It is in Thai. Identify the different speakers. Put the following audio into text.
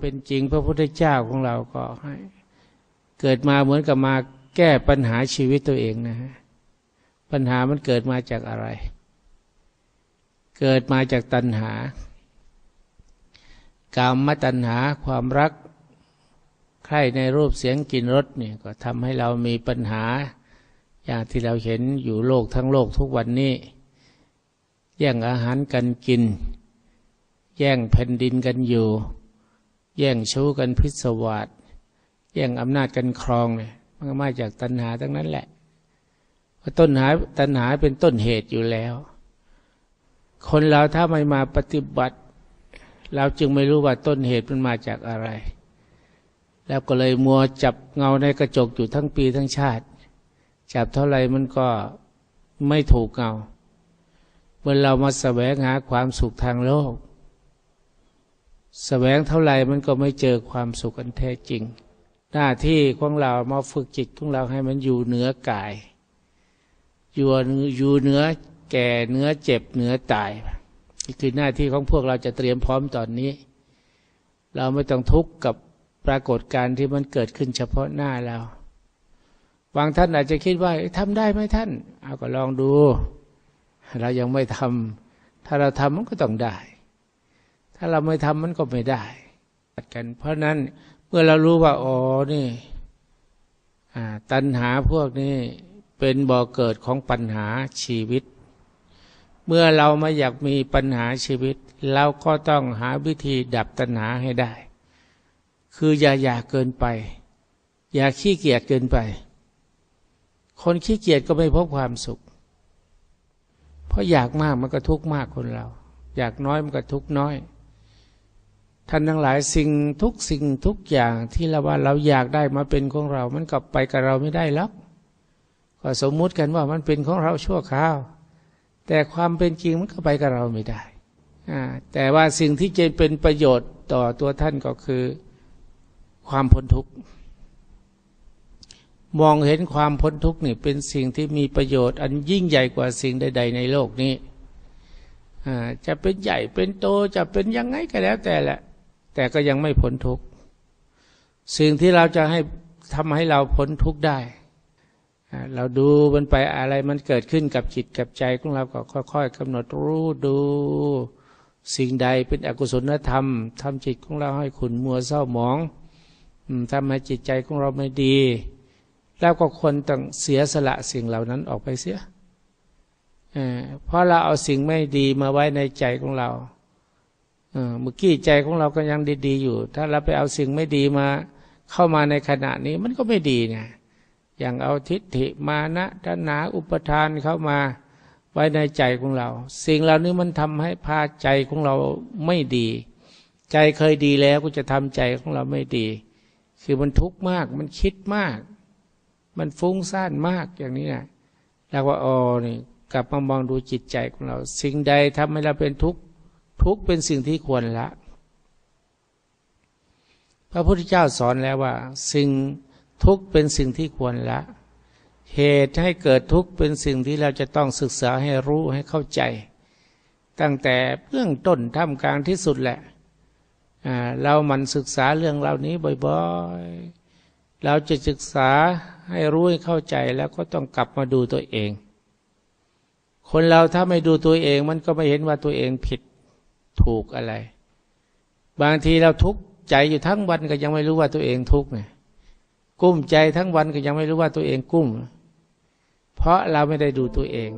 Speaker 1: เป็นจริง พระพุทธเจ้าของเราก็ให้ เกิดมาเหมือนกับมาแก้ปัญหาชีวิตตัวเองนะฮะปัญหามันเกิดมาจากอะไร เกิดมาจากตัณหา กามตัณหาความรักใครในรูปเสียงกลิ่นรสเนี่ยก็ทำให้เรามีปัญหา อย่างที่เราเห็นอยู่โลกทั้งโลกทุกวันนี้ แย่งอาหารกันกิน แย่งแผ่นดินกันอยู่ แย่งชู้กันพิศวาสแย่งอำนาจกันครองเนี่ยมันก็มาจากตัณหาทั้งนั้นแหละเพราะต้นหาตัณหาเป็นต้นเหตุอยู่แล้ว คนเราถ้าไม่มาปฏิบัติ เราจึงไม่รู้ว่าต้นเหตุมันมาจากอะไร แล้วก็เลยมัวจับเงาในกระจกอยู่ทั้งปีทั้งชาติ จับเท่าไหร่มันก็ไม่ถูกเงา เมื่อเรามาแสวงหาความสุขทางโลก แสวงเท่าไหร่มันก็ไม่เจอความสุขอันแท้จริง หน้าที่ของเรามาฝึกจิตของเราให้มันอยู่เหนือกาย อยู่อยู่เหนือแก่เหนือเจ็บเหนือตายนี่คือหน้าที่ของพวกเราจะเตรียมพร้อมตอนนี้ เราไม่ต้องทุกข์กับปรากฏการณ์ที่มันเกิดขึ้นเฉพาะหน้าเราบางท่านอาจจะคิดว่าทำได้ไหมท่าน เอาก็ลองดู เรายังไม่ทำถ้าเราทำมันก็ต้องได้ ถ้าเราไม่ทำมันก็ไม่ได้กัน เพราะนั้นเมื่อเรารู้ว่าอ๋อนี่ตัณหาพวกนี้เป็นบ่อเกิดของปัญหาชีวิต เมื่อเราไม่อยากมีปัญหาชีวิต เราก็ต้องหาวิธีดับตัณหาให้ได้ คืออย่าอยากเกินไป อย่าขี้เกียจเกินไป คนขี้เกียจก็ไม่พบความสุข เพราะอยากมากมันก็ทุกข์มากคนเรา อยากน้อยมันก็ทุกข์น้อย ท่านทั้งหลายสิ่งทุกสิ่งทุกอย่างที่เราว่าเราอยากได้มาเป็นของเรา มันกลับไปกับเราไม่ได้หรอกก็สมมุติกันว่ามันเป็นของเราชั่วคราว แต่ความเป็นจริงมันก็ไปกับเราไม่ได้แต่ว่าสิ่งที่จะเป็นประโยชน์ต่อตัวท่านก็คือความพ้นทุกข์มองเห็นความพ้นทุกข์นี่เป็นสิ่งที่มีประโยชน์ อันยิ่งใหญ่กว่าสิ่งใด ๆ ในโลกนี้จะเป็นใหญ่เป็นโตจะเป็นยังไงก็แล้วแต่แหละ แต่ก็ยังไม่พ้นทุกข์สิ่งที่เราจะให้ทำให้เราพ้นทุกข์ได้เราดูมันไปอะไรมันเกิดขึ้นกับจิตกับใจของเราก็ค่อยๆกำหนดรู้ดู สิ่งใดเป็นอกุศลธรรมทำจิตของเราให้ขุนมัวเศร้าหมองทำให้จิตใจของเราไม่ดี แล้วก็คนต้องเสียสละสิ่งเหล่านั้นออกไปเสียเพราะเราเอาสิ่งไม่ดีมาไว้ในใจของเรา เมื่อกี้ใจของเราก็ยังดีๆอยู่ ถ้าเราไปเอาสิ่งไม่ดีมาเข้ามาในขณะนี้มันก็ไม่ดีไงอย่างเอาทิฏฐิมานะตัณหาอุปทานเข้ามาไว้ในใจของเรา สิ่งเหล่านี้มันทำให้พาใจของเราไม่ดี ใจเคยดีแล้วก็จะทำใจของเราไม่ดี คือมันทุกข์มาก มันคิดมาก มันฟุ้งซ่านมากอย่างนี้นะแล้วว่าอ๋อนี่กลับมามองดูจิตใจของเรา สิ่งใดทำให้เราเป็นทุกข์ ทุกเป็นสิ่งที่ควรละ พระพุทธเจ้าสอนแล้วว่า สิ่งทุกเป็นสิ่งที่ควรละ เหตุให้เกิดทุกข์เป็นสิ่งที่เราจะต้องศึกษาให้รู้ให้เข้าใจ ตั้งแต่เบื้องต้นท่ามกลางที่สุดแหละเรามันศึกษาเรื่องเหล่านี้บ่อยๆ เราจะศึกษาให้รู้ให้เข้าใจแล้วก็ต้องกลับมาดูตัวเอง คนเราถ้าไม่ดูตัวเองมันก็ไม่เห็นว่าตัวเองผิด ถูกอะไร บางทีเราทุกข์ใจอยู่ทั้งวันก็ยังไม่รู้ว่าตัวเองทุกข์ไงกุ้มใจทั้งวันก็ยังไม่รู้ว่าตัวเองกุ้ม เพราะเราไม่ได้ดูตัวเอง